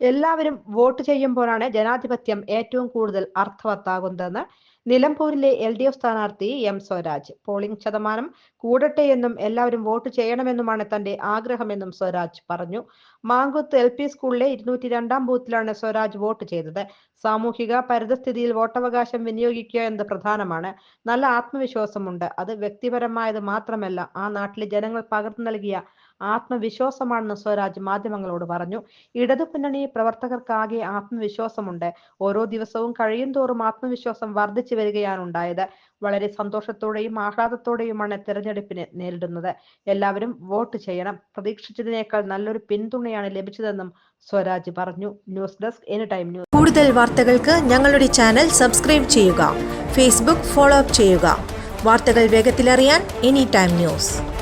എല്ലാവരും വോട്ട് ചെയ്യുമ്പോഴാണ് ജനാധിപത്യം ഏറ്റവും കൂടുതൽ അർത്ഥവത്താകുന്നതെന്ന് നിലമ്പൂരിലെ എൽ ഡി എഫ് സ്ഥാനാർത്ഥി എം സ്വരാജ്. പോളിംഗ് ശതമാനം കൂടട്ടെ എന്നും എല്ലാവരും വോട്ട് ചെയ്യണമെന്നുമാണ് തന്റെ ആഗ്രഹമെന്നും സ്വരാജ് പറഞ്ഞു. മാങ്കുത്ത് എൽ പി സ്കൂളിലെ ഇരുന്നൂറ്റി രണ്ടാം ബൂത്തിലാണ് സ്വരാജ് വോട്ട് ചെയ്തത്. സാമൂഹിക പരിതസ്ഥിതിയിൽ വോട്ടവകാശം വിനിയോഗിക്കുക എന്നത് പ്രധാനമാണ്. നല്ല ആത്മവിശ്വാസമുണ്ട്. അത് വ്യക്തിപരമായത് മാത്രമല്ല ആ നാട്ടിലെ ജനങ്ങൾ പകർന്നു നൽകിയ ആത്മവിശ്വാസമാണെന്ന് സ്വരാജ് മാധ്യമങ്ങളോട് പറഞ്ഞു. ഇടതു മുന്നണി പ്രവർത്തകർക്കാകെ ആത്മവിശ്വാസമുണ്ട്. ഓരോ ദിവസവും കഴിയും തോറും ആത്മവിശ്വാസം വർദ്ധിച്ചു വരികയാണ് ഉണ്ടായത്. വളരെ സന്തോഷത്തോടെയും ആഹ്ലാദത്തോടെയുമാണ് തെരഞ്ഞെടുപ്പിനെ നേരിടുന്നത്. എല്ലാവരും വോട്ട് ചെയ്യണം. പ്രതീക്ഷിച്ചതിനേക്കാൾ നല്ലൊരു പിന്തുണയാണ് ലഭിച്ചതെന്നും സ്വരാജ് പറഞ്ഞു. News desk any time news. കൂടുതൽ വാർത്തകൾക്ക് ഞങ്ങളുടെ ചാനൽ സബ്സ്ക്രൈബ് ചെയ്യുക. ഫേസ്ബുക്ക് ഫോളോ അപ്പ് ചെയ്യുക. വാർത്തകൾ വേഗത്തിലറിയാൻ എനി ടൈം ന്യൂസ്.